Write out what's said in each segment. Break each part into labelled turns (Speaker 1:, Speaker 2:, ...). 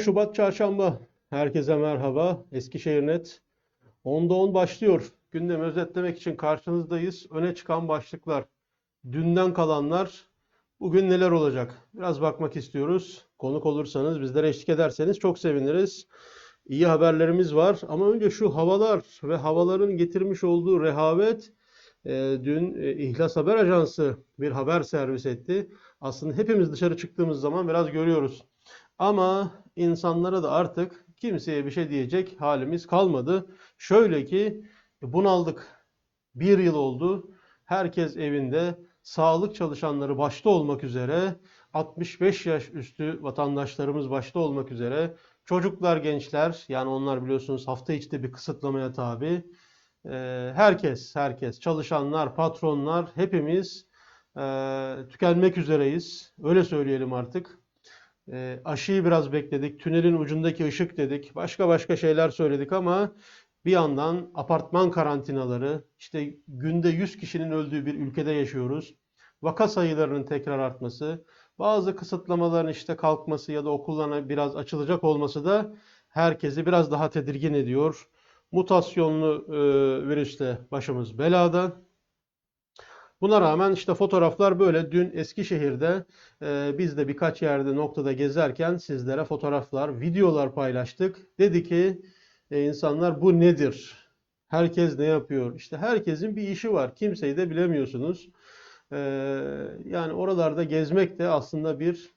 Speaker 1: 10 Şubat Çarşamba. Herkese merhaba. Eskişehir.net 10'da 10 başlıyor. Gündemi özetlemek için karşınızdayız. Öne çıkan başlıklar. Dünden kalanlar. Bugün neler olacak? Biraz bakmak istiyoruz. Konuk olursanız, bizlere eşlik ederseniz çok seviniriz. İyi haberlerimiz var. Ama önce şu havalar ve havaların getirmiş olduğu rehavet. e, dün e, İhlas Haber Ajansı bir haber servis etti. Aslında hepimiz dışarı çıktığımız zaman biraz görüyoruz. Ama insanlara da artık kimseye bir şey diyecek halimiz kalmadı. Şöyle ki bunaldık. Bir yıl oldu. Herkes evinde. Sağlık çalışanları başta olmak üzere 65 yaş üstü vatandaşlarımız başta olmak üzere çocuklar, gençler yani onlar biliyorsunuz hafta içi bir kısıtlamaya tabi. Ee, herkes, herkes, çalışanlar, patronlar hepimiz eee, tükenmek üzereyiz. Öyle söyleyelim artık. E, aşıyı biraz bekledik. Tünelin ucundaki ışık dedik. Başka başka şeyler söyledik ama bir yandan apartman karantinaları, işte günde 100 kişinin öldüğü bir ülkede yaşıyoruz. Vaka sayılarının tekrar artması, bazı kısıtlamaların işte kalkması ya da okullarına biraz açılacak olması da herkesi biraz daha tedirgin ediyor. Mutasyonlu e, virüsle başımız belada. Buna rağmen işte fotoğraflar böyle. Dün Eskişehir'de e, biz de birkaç yerde noktada gezerken sizlere fotoğraflar, videolar paylaştık. Dedi ki e, insanlar bu nedir? Herkes ne yapıyor? İşte herkesin bir işi var. Kimseyi de bilemiyorsunuz. E, yani oralarda gezmek de aslında bir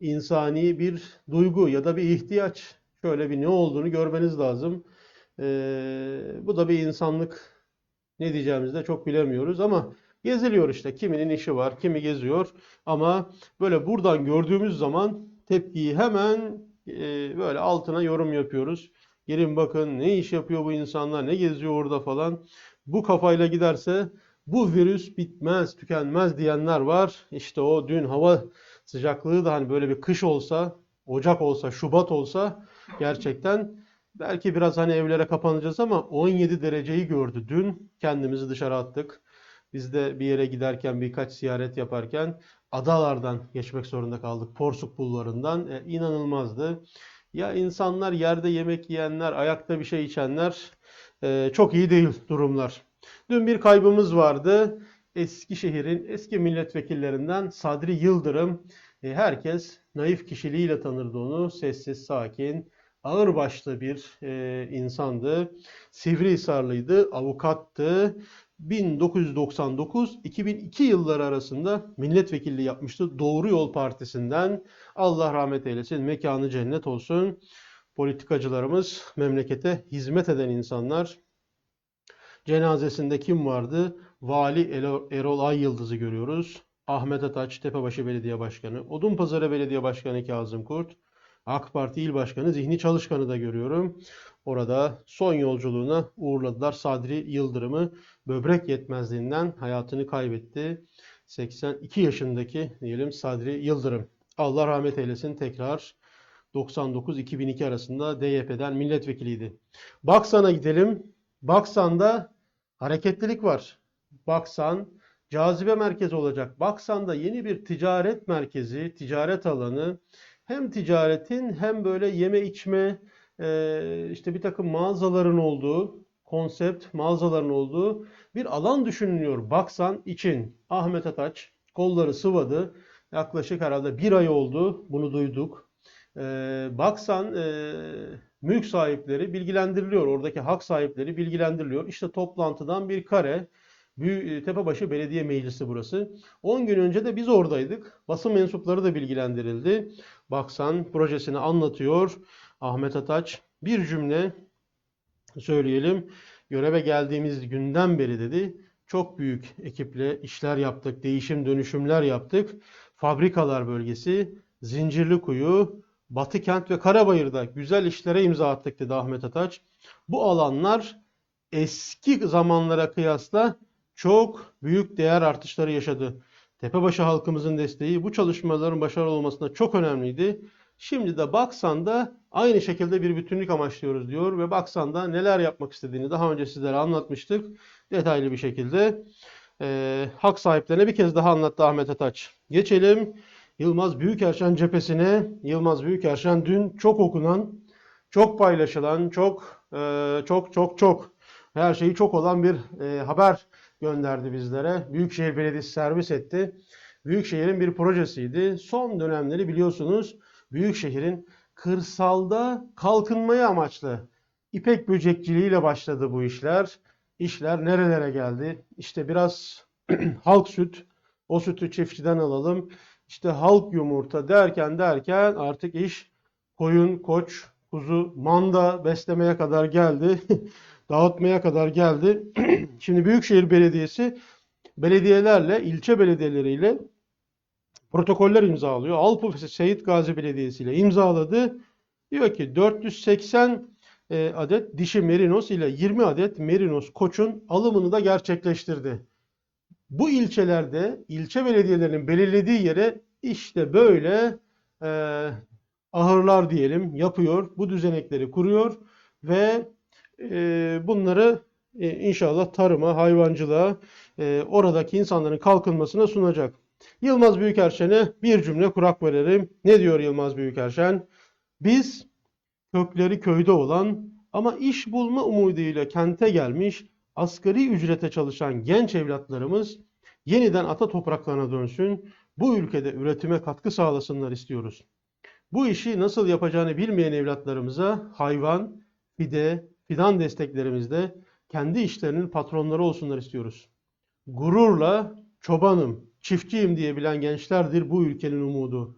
Speaker 1: insani bir duygu ya da bir ihtiyaç. Şöyle bir ne olduğunu görmeniz lazım. E, bu da bir insanlık ne diyeceğimizi de çok bilemiyoruz ama geziliyor işte. Kiminin işi var, kimi geziyor ama böyle buradan gördüğümüz zaman tepkiyi hemen e, böyle altına yorum yapıyoruz. Gelin bakın ne iş yapıyor bu insanlar, ne geziyor orada falan. Bu kafayla giderse bu virüs bitmez, tükenmez diyenler var. İşte o dün hava sıcaklığı da hani böyle bir kış olsa, Ocak olsa, Şubat olsa gerçekten Belki biraz hani evlere kapanacağız ama 17 dereceyi gördü. Dün kendimizi dışarı attık. Biz de bir yere giderken birkaç ziyaret yaparken adalardan geçmek zorunda kaldık. Porsuk bulvarından. E, inanılmazdı. Ya insanlar yerde yemek yiyenler, ayakta bir şey içenler e, çok iyi değil durumlar. Dün bir kaybımız vardı. Eskişehir'in eski milletvekillerinden Sadri Yıldırım. E, herkes naif kişiliğiyle tanırdı onu. Sessiz, sakin ağırbaşlı bir e, insandı. Sivrihisarlıydı, avukattı. 1999-2002 yılları arasında milletvekilliği yapmıştı. Doğru Yol Partisi'nden. Allah rahmet eylesin, mekanı cennet olsun. Politikacılarımız memlekete hizmet eden insanlar. Cenazesinde kim vardı? Vali Erol Ay Yıldız'ı görüyoruz. Ahmet Ataç, Tepebaşı Belediye Başkanı, Odunpazarı Belediye Başkanı Kazım Kurt, AK Parti İl Başkanı Zihni Çalışkan'ı da görüyorum. Orada son yolculuğuna uğurladılar. Sadri Yıldırım'ı böbrek yetmezliğinden hayatını kaybetti. 82 yaşındaki diyelim Sadri Yıldırım. Allah rahmet eylesin tekrar 99-2002 arasında DYP'den milletvekiliydi. Baksan'a gidelim. Baksan'da hareketlilik var. Baksan cazibe merkezi olacak. Baksan'da yeni bir ticaret merkezi, ticaret alanı hem ticaretin hem böyle yeme içme e, işte bir takım mağazaların olduğu konsept mağazaların olduğu bir alan düşünülüyor Baksan için. Ahmet Ataç kolları sıvadı. Yaklaşık herhalde bir ay oldu bunu duyduk. E, Baksan e, mülk sahipleri bilgilendiriliyor. Oradaki hak sahipleri bilgilendiriliyor. İşte toplantıdan bir kare. Büyük, Tepebaşı Belediye Meclisi burası. 10 gün önce de biz oradaydık. Basın mensupları da bilgilendirildi. Baksan projesini anlatıyor. Ahmet Ataç bir cümle söyleyelim. Göreve geldiğimiz günden beri dedi. Çok büyük ekiple işler yaptık, değişim dönüşümler yaptık. Fabrikalar bölgesi, Zincirlikuyu, Batıkent ve Karabayır'da güzel işlere imza attık dedi Ahmet Ataç. Bu alanlar eski zamanlara kıyasla çok büyük değer artışları yaşadı. Tepebaşı halkımızın desteği bu çalışmaların başarılı olmasında çok önemliydi. Şimdi de Baksan'da aynı şekilde bir bütünlük amaçlıyoruz diyor ve Baksan'da neler yapmak istediğini daha önce sizlere anlatmıştık detaylı bir şekilde. Ee, hak sahiplerine bir kez daha anlattı Ahmet Ataç. Geçelim Yılmaz Büyükerşen cephesine. Yılmaz Büyükerşen dün çok okunan, çok paylaşılan, çok e, çok çok çok her şeyi çok olan bir e, haber gönderdi bizlere. Büyükşehir Belediyesi servis etti. Büyükşehir'in bir projesiydi. Son dönemleri biliyorsunuz Büyükşehir'in kırsalda kalkınmayı amaçlı İpek böcekçiliğiyle başladı bu işler. İşler nerelere geldi? İşte biraz halk süt, o sütü çiftçiden alalım. İşte halk yumurta derken derken artık iş koyun, koç, kuzu, manda beslemeye kadar geldi. Dağıtmaya kadar geldi. Şimdi Büyükşehir Belediyesi belediyelerle, ilçe belediyeleriyle protokoller imzalıyor. Alpufesi Seyit Gazi Belediyesi ile imzaladı. Diyor ki 480 e, adet dişi merinos ile 20 adet merinos koçun alımını da gerçekleştirdi. Bu ilçelerde ilçe belediyelerinin belirlediği yere işte böyle e, ahırlar diyelim yapıyor. Bu düzenekleri kuruyor ve e, bunları e, inşallah tarıma, hayvancılığa, e, oradaki insanların kalkınmasına sunacak. Yılmaz Büyükerşen'e bir cümle kurak verelim. Ne diyor Yılmaz Büyükerşen? Biz kökleri köyde olan ama iş bulma umuduyla kente gelmiş asgari ücrete çalışan genç evlatlarımız yeniden ata topraklarına dönsün, bu ülkede üretime katkı sağlasınlar istiyoruz. Bu işi nasıl yapacağını bilmeyen evlatlarımıza hayvan, fide, fidan desteklerimizde kendi işlerinin patronları olsunlar istiyoruz. Gururla çobanım, çiftçiyim diyebilen gençlerdir bu ülkenin umudu.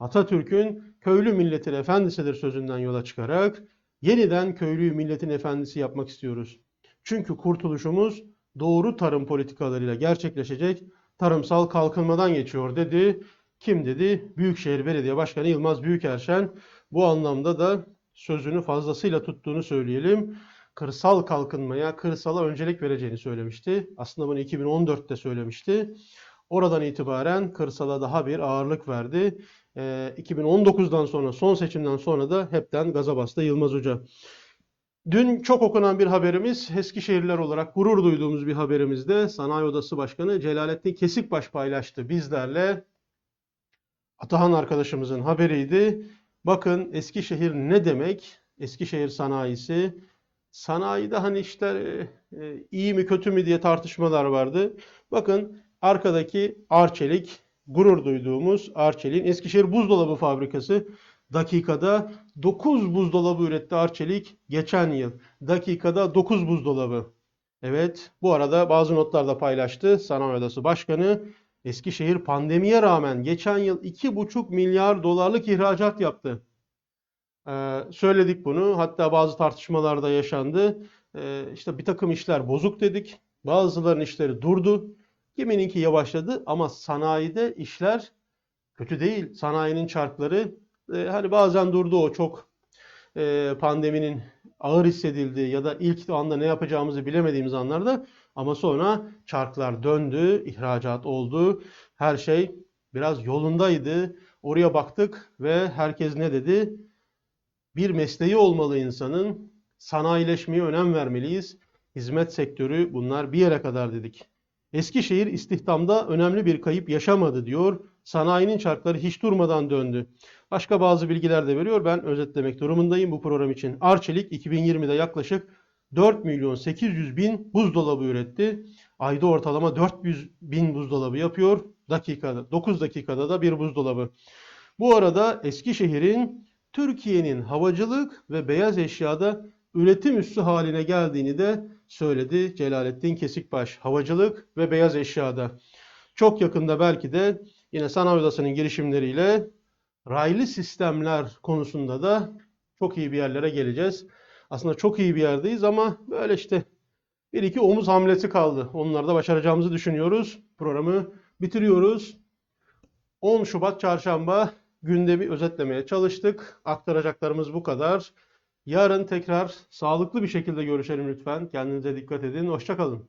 Speaker 1: Atatürk'ün köylü milletin efendisidir sözünden yola çıkarak yeniden köylüyü milletin efendisi yapmak istiyoruz. Çünkü kurtuluşumuz doğru tarım politikalarıyla gerçekleşecek tarımsal kalkınmadan geçiyor dedi. Kim dedi? Büyükşehir Belediye Başkanı Yılmaz Büyükerşen. Bu anlamda da sözünü fazlasıyla tuttuğunu söyleyelim. Kırsal kalkınmaya, kırsala öncelik vereceğini söylemişti. Aslında bunu 2014'te söylemişti. Oradan itibaren kırsala daha bir ağırlık verdi. Ee, 2019'dan sonra, son seçimden sonra da hepten gaza bastı Yılmaz Hoca. Dün çok okunan bir haberimiz, Eskişehirliler olarak gurur duyduğumuz bir haberimizde Sanayi Odası Başkanı Celalettin Kesikbaş paylaştı bizlerle. Atahan arkadaşımızın haberiydi. Bakın Eskişehir ne demek? Eskişehir sanayisi. Sanayide hani işte e, iyi mi kötü mü diye tartışmalar vardı. Bakın arkadaki Arçelik, gurur duyduğumuz Arçelik'in Eskişehir Buzdolabı Fabrikası dakikada 9 buzdolabı üretti Arçelik geçen yıl. Dakikada 9 buzdolabı. Evet, bu arada bazı notlar da paylaştı Sanayi Odası Başkanı. Eskişehir pandemiye rağmen geçen yıl 2,5 milyar dolarlık ihracat yaptı. Ee, söyledik bunu. Hatta bazı tartışmalarda yaşandı. Ee, işte bir takım işler bozuk dedik. Bazılarının işleri durdu. Kimininki yavaşladı ama sanayide işler kötü değil. Sanayinin çarkları e, hani bazen durdu o çok e, pandeminin ağır hissedildiği ya da ilk anda ne yapacağımızı bilemediğimiz anlarda ama sonra çarklar döndü, ihracat oldu. Her şey biraz yolundaydı. Oraya baktık ve herkes ne dedi? Bir mesleği olmalı insanın. Sanayileşmeye önem vermeliyiz. Hizmet sektörü bunlar bir yere kadar dedik. Eskişehir istihdamda önemli bir kayıp yaşamadı diyor. Sanayinin çarkları hiç durmadan döndü. Başka bazı bilgiler de veriyor. Ben özetlemek durumundayım bu program için. Arçelik 2020'de yaklaşık 4 milyon 800 bin buzdolabı üretti. Ayda ortalama 400 bin buzdolabı yapıyor. Dakikada, 9 dakikada da bir buzdolabı. Bu arada Eskişehir'in Türkiye'nin havacılık ve beyaz eşyada üretim üssü haline geldiğini de söyledi Celalettin Kesikbaş. Havacılık ve beyaz eşyada. Çok yakında belki de yine sanayi odasının girişimleriyle raylı sistemler konusunda da çok iyi bir yerlere geleceğiz. Aslında çok iyi bir yerdeyiz ama böyle işte bir iki omuz hamlesi kaldı. Onları da başaracağımızı düşünüyoruz. Programı bitiriyoruz. 10 Şubat Çarşamba gündemi özetlemeye çalıştık. Aktaracaklarımız bu kadar. Yarın tekrar sağlıklı bir şekilde görüşelim lütfen. Kendinize dikkat edin. Hoşçakalın.